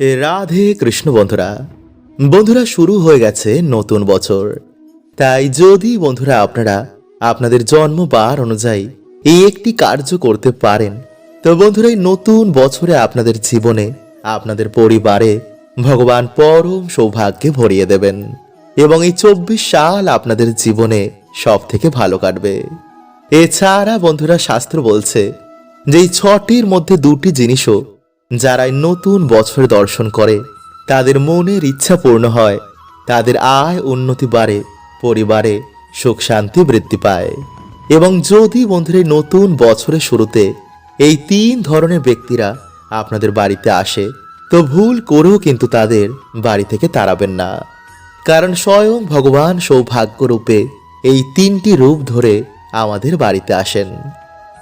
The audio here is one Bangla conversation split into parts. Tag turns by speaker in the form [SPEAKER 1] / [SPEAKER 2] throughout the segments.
[SPEAKER 1] রাধে কৃষ্ণ বন্ধুরা বন্ধুরা শুরু হয়ে গেছে নতুন বছর। তাই যদি বন্ধুরা আপনারা আপনাদের জন্মবার অনুযায়ী এই একটি কার্য করতে পারেন, তো বন্ধুরা এই নতুন বছরে আপনাদের জীবনে, আপনাদের পরিবারে ভগবান পরম সৌভাগ্যে ভরিয়ে দেবেন এবং এই চব্বিশ সাল আপনাদের জীবনে সব থেকে ভালো কাটবে। এছাড়া বন্ধুরা শাস্ত্র বলছে যে এই ছটির মধ্যে দুটি জিনিসও যারা এই নতুন বছর দর্শন করে, তাদের মনের ইচ্ছা পূর্ণ হয়, তাদের আয় উন্নতি বাড়ে, পরিবারে সুখ শান্তি বৃদ্ধি পায়। এবং যদি বন্ধুরা নতুন বছরের শুরুতে এই তিন ধরনের ব্যক্তিরা আপনাদের বাড়িতে আসে, তো ভুল করেও কিন্তু তাদের বাড়ি থেকে তাড়াবেন না। কারণ স্বয়ং ভগবান সৌভাগ্য রূপে এই তিনটি রূপ ধরে আমাদের বাড়িতে আসেন।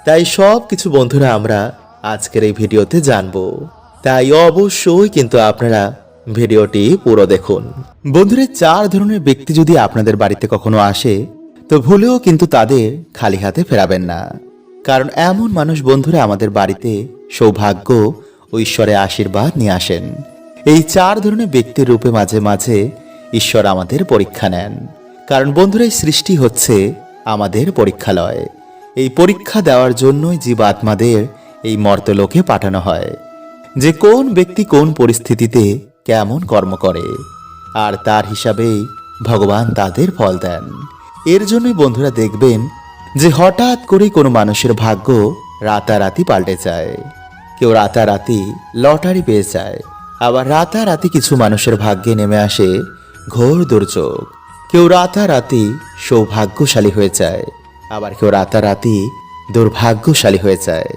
[SPEAKER 1] তাই সব কিছু বন্ধুরা আমরা আজকের এই ভিডিওতে জানব। তাই অবশ্যই কিন্তু আপনারা ভিডিওটি পুরো দেখুন। বন্ধুরা, চার ধরনের ব্যক্তি যদি আপনাদের বাড়িতে কখনো আসে, তো ভুলেও কিন্তু তাদের খালি হাতে ফেরাবেন না। কারণ এমন মানুষ বন্ধুরা আমাদের বাড়িতে সৌভাগ্য ও ঈশ্বরের আশীর্বাদ নিয়ে আসেন। এই চার ধরনের ব্যক্তির রূপে মাঝে মাঝে ঈশ্বর আমাদের পরীক্ষা নেন। কারণ বন্ধুরা, এই সৃষ্টি হচ্ছে আমাদের পরীক্ষালয়। এই পরীক্ষা দেওয়ার জন্যই জীবাত্মাদের এই মর্তলোকে পাঠানো হয় যে কোন ব্যক্তি কোন পরিস্থিতিতে কেমন কর্ম করে, আর তার হিসাবেই ভগবান তাদের ফল দেন। এর জন্যই বন্ধুরা দেখবেন যে হঠাৎ করে কোনো মানুষের ভাগ্য রাতারাতি পাল্টে যায়। কেউ রাতারাতি লটারি পেয়ে যায়, আবার রাতারাতি কিছু মানুষের ভাগ্যে নেমে আসে ঘোর দুর্যোগ। কেউ রাতারাতি সৌভাগ্যশালী হয়ে যায়, আবার কেউ রাতারাতি দুর্ভাগ্যশালী হয়ে যায়।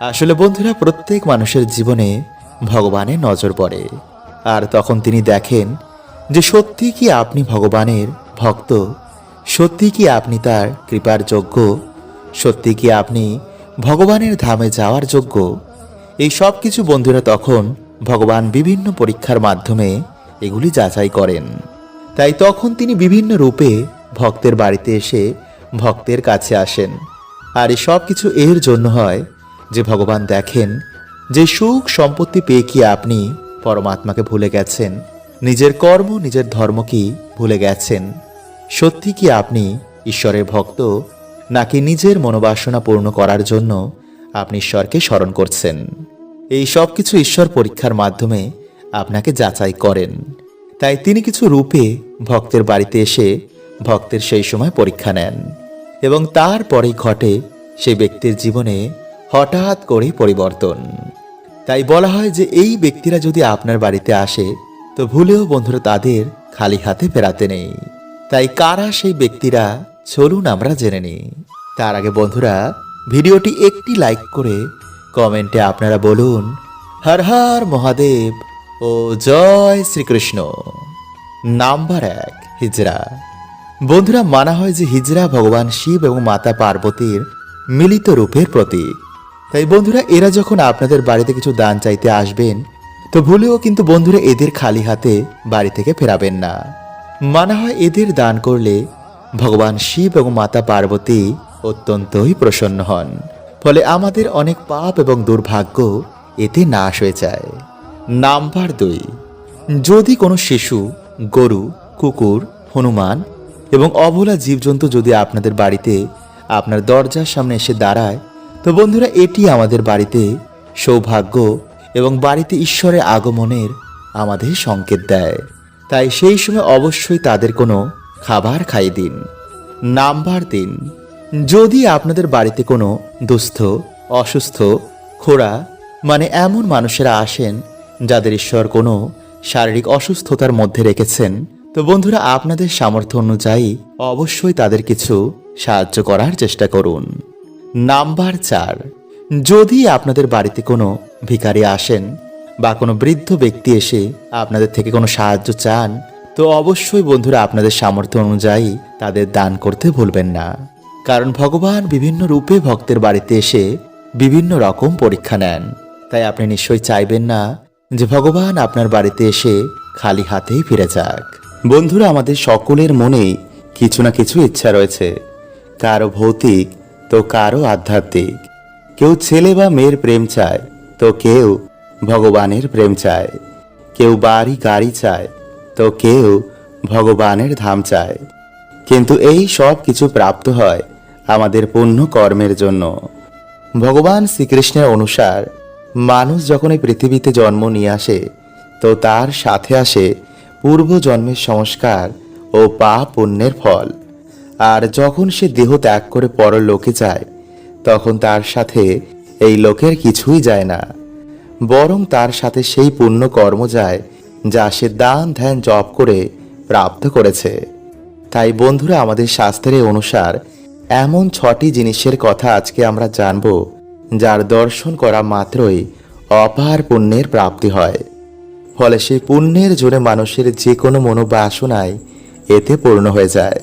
[SPEAKER 1] আসলে বন্ধুরা, প্রত্যেক মানুষের জীবনে ভগবানের নজর পড়ে। আর তখন তিনি দেখেন যে সত্যি কি আপনি ভগবানের ভক্ত, সত্যি কি আপনি তার কৃপার যোগ্য, সত্যি কি আপনি ভগবানের ধামে যাওয়ার যোগ্য। এই সব কিছু বন্ধুরা তখন ভগবান বিভিন্ন পরীক্ষার মাধ্যমে এগুলি যাচাই করেন। তাই তখন তিনি বিভিন্ন রূপে ভক্তের বাড়িতে এসে ভক্তের কাছে আসেন। আর এই সব কিছু এর জন্য হয় যে ভগবান দেখেন, যে সুখ সম্পত্তি পেয়ে কি আপনি পরমাত্মাকে ভুলে গেছেন? নিজের কর্ম, নিজের ধর্ম কি ভুলে গেছেন? সত্যি কি আপনি ঈশ্বরের ভক্ত, নাকি নিজের মনোবাসনা পূর্ণ করার জন্য আপনি ঈশ্বরকে স্মরণ করছেন? এই সব কিছু ঈশ্বর পরীক্ষার মাধ্যমে আপনাকে যাচাই করেন। তাই তিনি কিছু রূপে ভক্তের বাড়িতে এসে ভক্তের সেই সময় পরীক্ষা নেন। এবং তারপরেই ঘটে সেই ব্যক্তির জীবনে হঠাৎ করে পরিবর্তন। তাই বলা হয় যে এই ব্যক্তিরা যদি আপনার বাড়িতে আসে, তো ভুলেও বন্ধুরা তাদের খালি হাতে ফেরাতে নেই। তাই কারা সেই ব্যক্তিরা, চলুন আমরা জেনে নিই। তার আগে বন্ধুরা, ভিডিওটি একটি লাইক করে কমেন্টে আপনারা বলুন, হর হর মহাদেব ও জয় শ্রীকৃষ্ণ। নাম্বার এক হিজরা বন্ধুরা, মানা হয় যে হিজরা ভগবান শিব এবং মাতা পার্বতীর মিলিত রূপের প্রতীক। তাই বন্ধুরা, এরা যখন আপনাদের বাড়িতে কিছু দান চাইতে আসবেন, তো ভুলেও কিন্তু বন্ধুরা এদের খালি হাতে বাড়ি থেকে ফেরাবেন না। মানা হয় এদের দান করলে ভগবান শিব এবং মাতা পার্বতী অত্যন্তই প্রসন্ন হন। ফলে আমাদের অনেক পাপ এবং দুর্ভাগ্য এতে নাশ হয়ে যায়। নাম্বার দুই, যদি কোনো শিশু, গরু, কুকুর, হনুমান এবং অবলা জীবজন্তু যদি আপনাদের বাড়িতে আপনার দরজার সামনে এসে দাঁড়ায় তো বন্ধুরা, এটি আমাদের বাড়িতে সৌভাগ্য এবং বাড়িতে ঈশ্বরের আগমনের আমাদের সংকেত দেয়। তাই সেই সময় অবশ্যই তাদের কোনো খাবার খাইয়ে দিন, নাম্বার তিন যদি আপনাদের বাড়িতে কোনো দুস্থ, অসুস্থ, খোড়া মানে এমন মানুষেরা আসেন যাদের ঈশ্বর কোনো শারীরিক অসুস্থতার মধ্যে রেখেছেন, তো বন্ধুরা, আপনাদের সামর্থ্য অনুযায়ী অবশ্যই তাদের কিছু সাহায্য করার চেষ্টা করুন। নাম্বার চার। যদি আপনাদের বাড়িতে কোনো ভিখারি আসেন বা কোনো বৃদ্ধ ব্যক্তি এসে আপনাদের থেকে কোনো সাহায্য চান, তো অবশ্যই বন্ধুরা আপনাদের সামর্থ্য অনুযায়ী তাদের দান করতে ভুলবেন না। কারণ ভগবান বিভিন্ন রূপে ভক্তের বাড়িতে এসে বিভিন্ন রকম পরীক্ষা নেন। তাই আপনি নিশ্চয়ই চাইবেন না যে ভগবান আপনার বাড়িতে এসে খালি হাতেই ফিরে যাক। বন্ধুরা, আমাদের সকলের মনেই কিছু না কিছু ইচ্ছা রয়েছে। কারও ভৌতিক তো কারও আধ্যাত্মিক। কেউ ছেলে বা মেয়ের প্রেম চায়, তো কেউ ভগবানের প্রেম চায়। কেউ বাড়ি গাড়ি চায়, তো কেউ ভগবানের ধাম চায়। কিন্তু এই সব কিছু প্রাপ্ত হয় আমাদের পুণ্য কর্মের জন্য। ভগবান শ্রীকৃষ্ণের অনুসার, মানুষ যখন এই পৃথিবীতে জন্ম নিয়ে আসে, তো তার সাথে আসে পূর্বজন্মের সংস্কার ও পাপ পুণ্যের ফল। আর যখন সে দেহ ত্যাগ করে পরলোকে যায়, তখন তার সাথে এই লোকের কিছুই যায় না। বরং তার সাথে সেই পুণ্য কর্ম যায়, যা সে দান ধ্যান জপ করে প্রাপ্ত করেছে। তাই বন্ধুরা, আমাদের শাস্ত্রের অনুসার এমন ছটি জিনিসের কথা আজকে আমরা জানব, যার দর্শন করা মাত্রই অপার পুণ্যের প্রাপ্তি হয়। ফলে সেই পুণ্যের জোরে মানুষের যে কোনো মনোবাসনায় এতে পূর্ণ হয়ে যায়।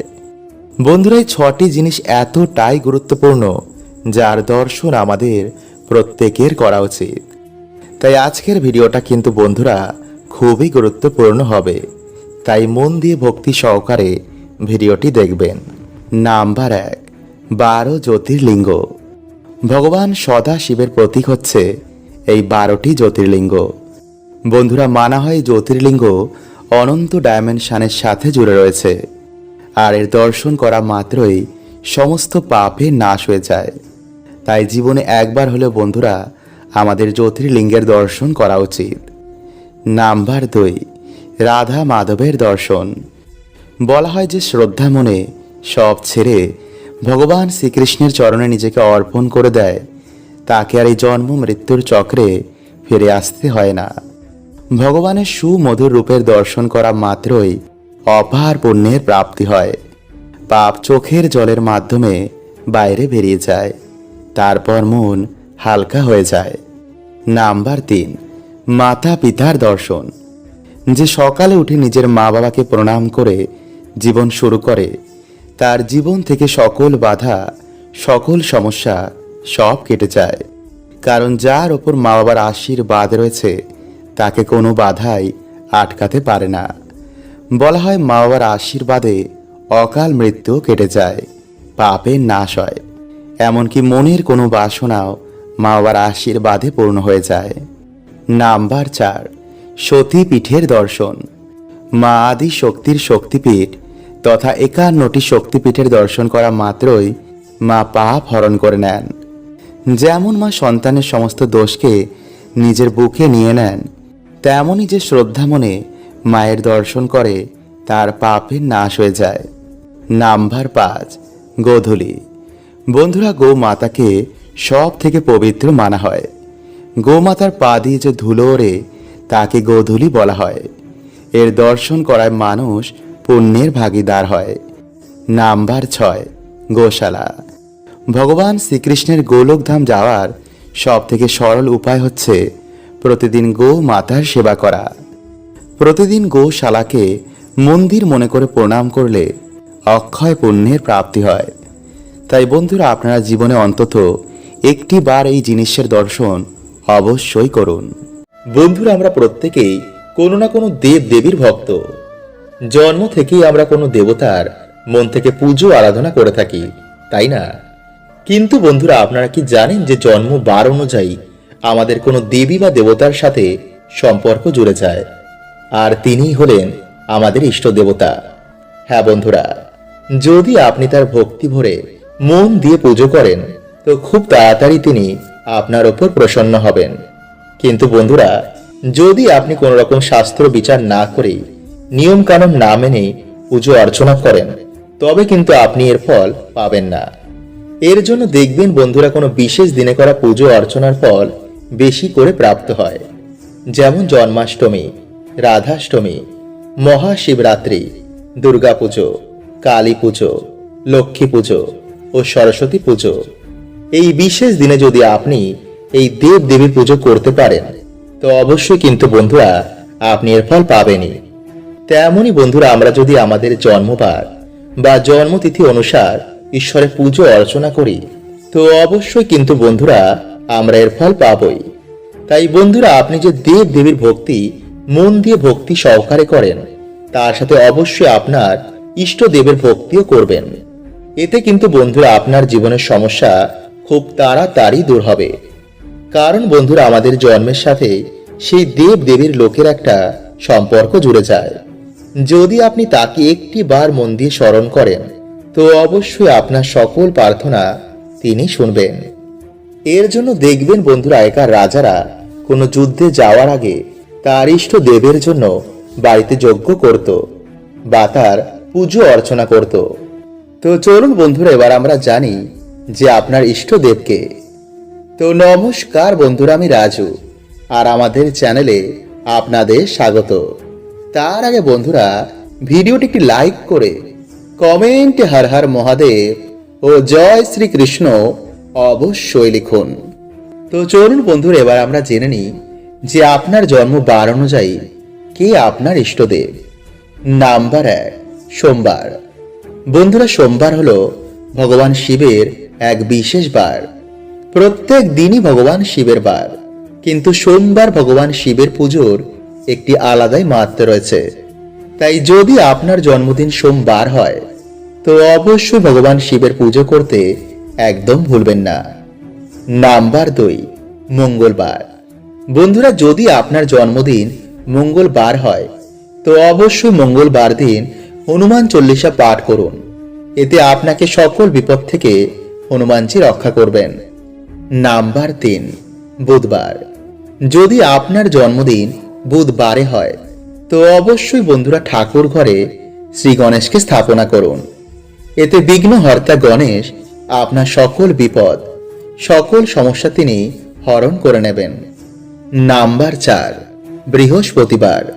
[SPEAKER 1] বন্ধুরা, এই ছটি জিনিস এতটাই গুরুত্বপূর্ণ যার দর্শন আমাদের প্রত্যেকের করা উচিত। তাই আজকের ভিডিওটা কিন্তু বন্ধুরা খুবই গুরুত্বপূর্ণ হবে। তাই মন দিয়ে ভক্তি সহকারে ভিডিওটি দেখবেন। নাম্বার এক, বারো জ্যোতির্লিঙ্গ। ভগবান সদা শিবের প্রতীক হচ্ছে এই বারোটি জ্যোতির্লিঙ্গ। বন্ধুরা, মানা হয় জ্যোতির্লিঙ্গ অনন্ত ডায়মেনশনের সাথে জুড়ে রয়েছে। আর এর দর্শন করা মাত্রই সমস্ত পাপের নাশ হয়ে যায়। তাই জীবনে একবার হলেও বন্ধুরা, আমাদের জ্যোতির্লিঙ্গের দর্শন করা উচিত। নাম্বার দুই, রাধা মাধবের দর্শন। বলা হয় যে শ্রদ্ধা মনে সব ছেড়ে ভগবান শ্রীকৃষ্ণের চরণে নিজেকে অর্পণ করে দেয়। তাকে আর এই জন্ম মৃত্যুর চক্রে ফিরে আসতে হয় না। ভগবানের সুমধুর রূপের দর্শন করা মাত্রই অপার পুণ্যের প্রাপ্তি হয়। পাপ চোখের জলের মাধ্যমে বাইরে বেরিয়ে যায়। তারপর মন হালকা হয়ে যায়। নাম্বার তিন, মাতা পিতার দর্শন। যে সকালে উঠে নিজের মা বাবাকে প্রণাম করে জীবন শুরু করে, তার জীবন থেকে সকল বাধা, সকল সমস্যা সব কেটে যায়। কারণ যার ওপর মা বাবার আশীর্বাদ রয়েছে, তাকে কোনো বাধাই আটকাতে পারে না। বলা হয় মা বাবার আশীর্বাদে অকাল মৃত্যু কেটে যায় পাপের নাশ হয়। এমনকি মনের কোনো বাসনাও মা বাবার আশীর্বাদে পূর্ণ হয়ে যায়। নাম্বার চার, সতীপীঠের দর্শন। মা আদি শক্তির শক্তিপীঠ তথা একান্নটি শক্তিপীঠের দর্শন করা মাত্রই মা পাপ হরণ করে নেন। যেমন মা সন্তানের সমস্ত দোষকে নিজের বুকে নিয়ে নেন তেমনই যে শ্রদ্ধা মনে মায়ের দর্শন করে তার পাপের নাশ হয়ে যায়। নাম্বার পাঁচ, গোধূলি। বন্ধুরা গো মাতাকে সব থেকে পবিত্র মানা হয়। গোমাতার পা দিয়ে যে ধুলো ওড়ে, তাকে গোধূলি বলা হয়। এর দর্শন করায় মানুষ পুণ্যের ভাগিদার হয়। নাম্বার ছয়, গোশালা। ভগবান শ্রীকৃষ্ণের গোলকধাম যাওয়ার সব থেকে সরল উপায় হচ্ছে প্রতিদিন গো মাতার সেবা করা। প্রতিদিন গোশালাকে মন্দির মনে করে প্রণাম করলে অক্ষয় পুণ্যের প্রাপ্তি হয়। তাই বন্ধুরা, আপনারা জীবনে অন্তত একটি বার এই জিনিসের দর্শন অবশ্যই করুন। বন্ধুরা, আমরা প্রত্যেকেই কোনো না কোনো দেব দেবীর ভক্ত। জন্ম থেকেই আমরা কোনো দেবতার মন থেকে পুজো, আরাধনা করে থাকি, তাই না? কিন্তু বন্ধুরা, আপনারা কি জানেন যে জন্ম বার অনুযায়ী আমাদের কোনো দেবী বা দেবতার সাথে সম্পর্ক জুড়ে যায়? আর তিনিই হলেন আমাদের ইষ্ট দেবতা হ্যাঁ বন্ধুরা, যদি আপনি তার ভক্তি ভরে মন দিয়ে পুজো করেন, তো খুব তাড়াতাড়ি তিনি আপনার ওপর প্রসন্ন হবেন। কিন্তু বন্ধুরা, যদি আপনি কোনো রকম শাস্ত্র বিচার না করে নিয়ম কানুন না মেনে পুজো অর্চনা করেন, তবে কিন্তু আপনি এর ফল পাবেন না। এর জন্য দেখবেন বন্ধুরা, কোনো বিশেষ দিনে করা পুজো অর্চনার ফল বেশি করে প্রাপ্ত হয়। যেমন জন্মাষ্টমী রাধাষ্টমী, মহাশিবরাত্রি দুর্গাপুজো কালী পুজো, লক্ষ্মী পুজো ও সরস্বতী পুজো। এই বিশেষ দিনে যদি আপনি এই দেব দেবীর পুজো করতে পারেন, তো অবশ্যই কিন্তু বন্ধুরা আপনি এর ফল পাবেনই। তেমনই বন্ধুরা আমরা যদি আমাদের জন্মবার বা জন্মতিথি অনুসার ঈশ্বরের পুজো অর্চনা করি, তো অবশ্যই কিন্তু বন্ধুরা আমরা এর ফল পাবই। তাই বন্ধুরা আপনি যে দেব দেবীর ভক্তি মন দিয়ে ভক্তি সহকারে করেন। তার সাথে অবশ্যই আপনার ইষ্ট দেবের ভক্তিও করবেন। এতে কিন্তু বন্ধুরা আপনার জীবনের সমস্যা খুব তাড়াতাড়ি দূর হবে। কারণ বন্ধুরা, আমাদের জন্মের সাথে সেই দেব দেবীর লোকের একটা সম্পর্ক জুড়ে যায়। যদি আপনি তাকে একটি বার মন দিয়ে স্মরণ করেন, তো অবশ্যই আপনার সকল প্রার্থনা তিনি শুনবেন। এর জন্য দেখবেন বন্ধুরা একার রাজারা কোনো যুদ্ধে যাওয়ার আগে তার ইষ্ট দেবের জন্য বাড়িতে যজ্ঞ করত বা তার পুজো অর্চনা করত। তো চলুন বন্ধুরা, এবার আমরা জানি যে আপনার ইষ্ট দেবকে। তো নমস্কার বন্ধুরা, আমি রাজু আর আমাদের চ্যানেলে আপনাদের স্বাগত। তার আগে বন্ধুরা, ভিডিওটি একটি লাইক করে কমেন্টে হর হর মহাদেব ও জয় শ্রীকৃষ্ণ অবশ্যই লিখুন। তো চলুন বন্ধুরা, এবার আমরা জেনে নিই যে আপনার জন্ম বার অনুযায়ী কে আপনার ইষ্টদেব? নাম্বার এক, সোমবার। বন্ধুরা, সোমবার হলো ভগবান শিবের এক বিশেষ বার। প্রত্যেক দিনই ভগবান শিবের বার। কিন্তু সোমবার ভগবান শিবের পুজোর একটি আলাদাই মাত্রা রয়েছে। তাই যদি আপনার জন্মদিন সোমবার হয়, তো অবশ্যই ভগবান শিবের পুজো করতে একদম ভুলবেন না। নাম্বার দুই, মঙ্গলবার। বন্ধুরা, যদি আপনার জন্মদিন মঙ্গলবার হয়, তো অবশ্যই মঙ্গলবার দিন হনুমান চল্লিশা পাঠ করুন। এতে আপনাকে সকল বিপদ থেকে হনুমানজি রক্ষা করবেন। নাম্বার তিন, বুধবার। যদি আপনার জন্মদিন বুধবারে হয়, তো অবশ্যই বন্ধুরা ঠাকুর ঘরে শ্রী গণেশকে স্থাপনা করুন। এতে বিঘ্নহর্তা গণেশ আপনার সকল বিপদ, সকল সমস্যা তিনি হরণ করে নেবেন। নাম্বার চার, বৃহস্পতিবার।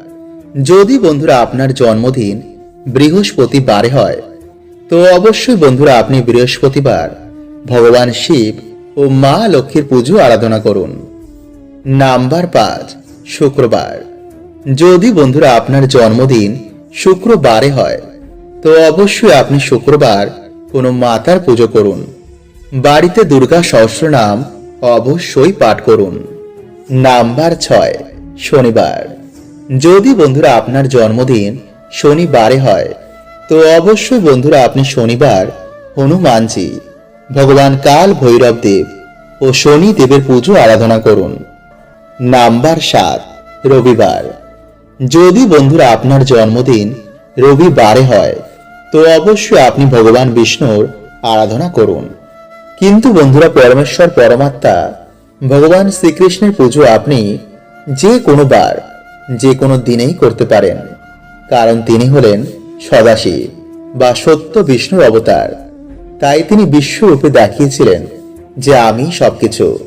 [SPEAKER 1] যদি বন্ধুরা আপনার জন্মদিন বৃহস্পতিবারে হয়, তো অবশ্যই বন্ধুরা আপনি বৃহস্পতিবার ভগবান শিব ও মা লক্ষ্মীর পুজো আরাধনা করুন। নাম্বার পাঁচ, শুক্রবার। যদি বন্ধুরা আপনার জন্মদিন শুক্রবারে হয়, তো অবশ্যই আপনি শুক্রবার কোনো মাতার পুজো করুন। বাড়িতে দুর্গা সহস্র নাম অবশ্যই পাঠ করুন। নাম্বার ছয়, শনিবার। যদি বন্ধুরা আপনার জন্মদিন শনিবারে হয়, তো অবশ্যই বন্ধুরা আপনি শনিবার হনুমানজি, ভগবান কাল ভৈরব দেব ও শনি দেবের পুজো আরাধনা করুন। নাম্বার সাত, রবিবার। যদি বন্ধুরা আপনার জন্মদিন রবিবারে হয়, তো অবশ্যই আপনি ভগবান বিষ্ণুর আরাধনা করুন। কিন্তু বন্ধুরা পরমেশ্বর, পরমাত্মা ভগবান শ্রীকৃষ্ণের পুজো আপনি যে কোনো বার, যে কোনো দিনেই করতে পারেন। কারণ তিনি হলেন সদাশিব বা সত্য বিষ্ণুর অবতার। তাই তিনি বিশ্বরূপে দেখিয়েছিলেন যে আমি সবকিছু।